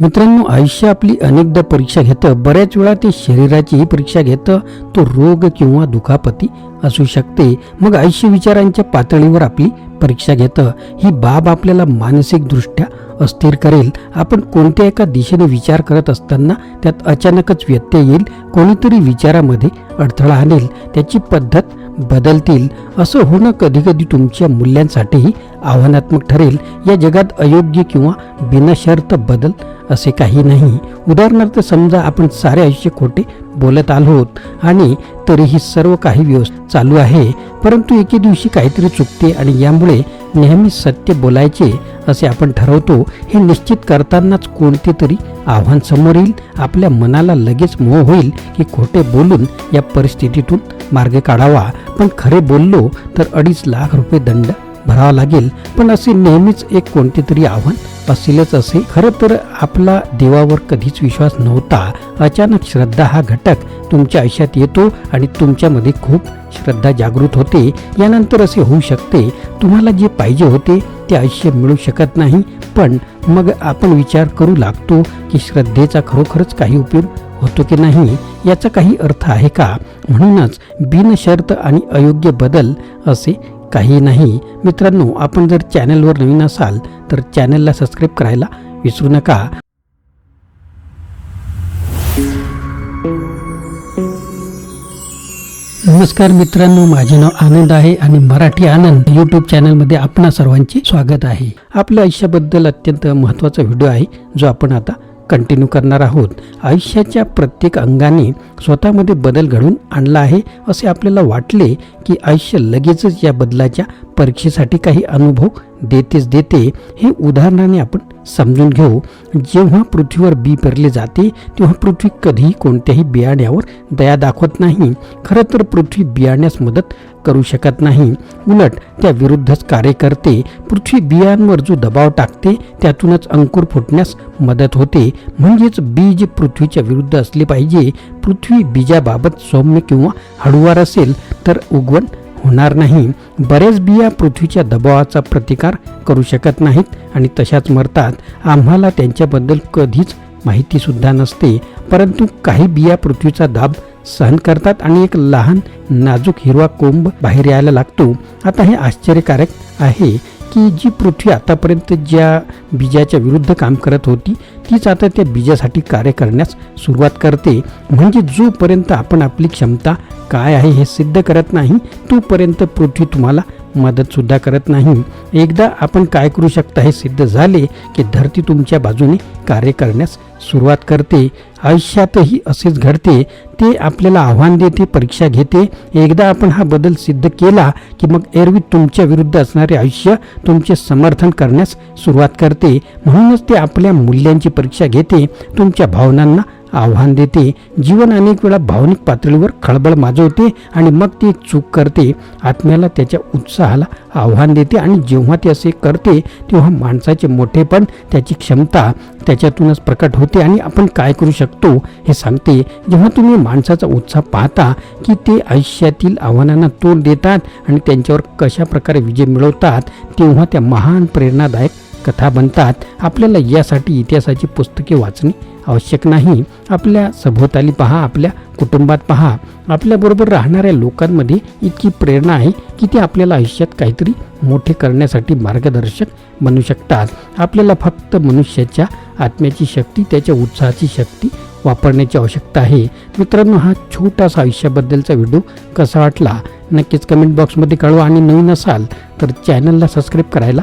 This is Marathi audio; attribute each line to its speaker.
Speaker 1: मित्रांनो आयुष्य आपली अनेकदा परीक्षा घेतं. बऱ्याच वेळा ते शरीराचीही परीक्षा घेतं. तो रोग किंवा दुखापती असू शकते. मग आयुष्य विचारांच्या पातळीवर आपली परीक्षा घेतं. ही बाब आपल्याला मानसिकदृष्ट्या अस्थिर करेल. आपण कोणत्या एका दिशेने विचार करत असताना त्यात अचानकच व्यत्यय येईल. कोणीतरी विचारामध्ये अडथळा आणेल. त्याची पद्धत बदलतील. असं होणं कधीकधी तुमच्या मूल्यांसाठीही आव्हानात्मक ठरेल. या जगात अयोग्य किंवा बिनशर्त बदल असे काही नाही. उदाहरणार्थ समजा आपण सारे आयुष्य खोटे बोलत आलोत आणि तरीही सर्व काही व्यवस्थित चालू आहे परंतु एके दिवशी काहीतरी चुकते आणि यामुळे नेहमी सत्य बोलायचे असे आपण ठरवतो हे निश्चित करतानाच कोणते तरी आव्हान समोर येईल. आपल्या मनाला लगेच मोह होईल की खोटे बोलून या परिस्थितीतून मार्ग काढावा. पण खरे बोललो तर अडीच लाख रुपये दंड भरावा लागेल. पण असे नेहमीच एक कोणते तरी आव्हान असेलच असे. खरं तर आपला देवावर कधीच विश्वास नव्हता. अचानक श्रद्धा हा घटक तुमच्या आयुष्यात येतो आणि तुमच्यामध्ये खूप श्रद्धा जागृत होते. यानंतर असे होऊ शकते. तुम्हाला जे पाहिजे होते ते आयुष्य मिळू शकत नाही. पण मग आपण विचार करू लागतो की श्रद्धेचा खरोखरच काही उपयोग होतो की नाही? याचा काही अर्थ आहे का? म्हणूनच बिनशर्त आणि अयोग्य बदल असे काही नाही. मित्रांनो आपण जर चॅनलवर नवीन असाल तर चॅनलला सबस्क्राईब करायला विसरू नका. नमस्कार मित्रांनो माझे नाव आनंद आहे आणि मराठी आनंद यूट्यूब चॅनलमध्ये आपणा सर्वांचे स्वागत आहे. आपल्या आयुष्याबद्दल अत्यंत महत्त्वाचा व्हिडिओ आहे जो आपण आता कंटिन्यू करणार आहोत. आयुष्याच्या प्रत्येक अंगाने स्वतःमध्ये बदल घडवून आणला आहे असे आपल्याला वाटले की आयुष्य लगेचच या बदलाच्या परीक्षेसाठी काही अनुभव देतेच देते हे उदाहरणाने आपण समजून घेऊ. जेव्हा पृथ्वीवर बी पेरले जाते तेव्हा पृथ्वी कधीही कोणत्याही बियाण्यावर दया दाखवत नाही. खरं तर पृथ्वी बियाण्यास मदत करू शकत नाही. उलट त्या विरुद्धच कार्य करते. पृथ्वी बियांवर जो दबाव टाकते त्यातूनच अंकुर फुटण्यास मदत होते. म्हणजेच बीज पृथ्वीच्या विरुद्ध असले पाहिजे पृथ्वी बीजाबाबत सौम्य किंवा हळुवार असेल तर उगवण होणार नाही. बरेच बिया पृथ्वीच्या दबावाचा प्रतिकार करू शकत नाहीत आणि तशाच मरतात. आम्हाला त्यांच्याबद्दल कधीच माहितीसुद्धा नसते. परंतु काही बिया पृथ्वीचा दाब सहन करतात आणि एक लहान नाजूक हिरवा कोंब बाहेर यायला लागतो. आता हे आश्चर्यकारक आहे. की जी पृथ्वी आतापर्यंत ज्या बीजाच्या विरुद्ध काम करत होती तीच आता त्या बीजासाठी कार्य करण्यास सुरुवात करते. म्हणजे जोपर्यंत आपण आपली क्षमता काय आहे हे सिद्ध करत नाही तोपर्यंत पृथ्वी तुम्हाला मदतसुद्धा करत नाही. एकदा आपण काय करू शकता हे सिद्ध झाले की धरती तुमच्या बाजूने कार्य करण्यास सुरुवात करते. आयुष्यातही असेच घडते. ते आपल्याला आव्हान देते परीक्षा घेते. एकदा आपण हा बदल सिद्ध केला की मग एरवी तुमच्या विरुद्ध असणारे आयुष्य तुमचे समर्थन करण्यास सुरुवात करते. म्हणूनच ते आपल्या मूल्यांची परीक्षा घेते. तुमच्या भावनांना आव्हान देते. जीवन अनेक वेळा भावनिक पातळीवर खळबळ माजवते आणि मग ती एक चूक करते. आत्म्याला त्याच्या उत्साहाला आव्हान देते आणि जेव्हा ते असे करते तेव्हा माणसाचे मोठेपण त्याची क्षमता त्याच्यातूनच प्रकट होते आणि आपण काय करू शकतो हे सांगते. जेव्हा तुम्ही माणसाचा उत्साह पाहता की ते आयुष्यातील आव्हानांना तोंड देतात आणि त्यांच्यावर कशा प्रकारे विजय मिळवतात तेव्हा त्या महान प्रेरणादायक कथा बनतात आपल्याला यासाठी इतिहासाची पुस्तके वाचणे आवश्यक नाही. आपल्या सभोवताली पहा आपल्या कुटुंबात पहा. आपल्याबरोबर राहणाऱ्या लोकांमध्ये इतकी प्रेरणा आहे की ते आपल्याला आयुष्यात काहीतरी मोठे करण्यासाठी मार्गदर्शक बनू शकतात. आपल्याला फक्त मनुष्याच्या आत्म्याची शक्ती त्याच्या उत्साहाची शक्ती वापरण्याची आवश्यकता आहे. मित्रांनो हा छोटासा आयुष्याबद्दलचा व्हिडिओ कसा वाटला? नक्कीच कमेंट बॉक्समध्ये कळवा. आणि नवीन असाल तर चॅनलला सबस्क्राईब करायला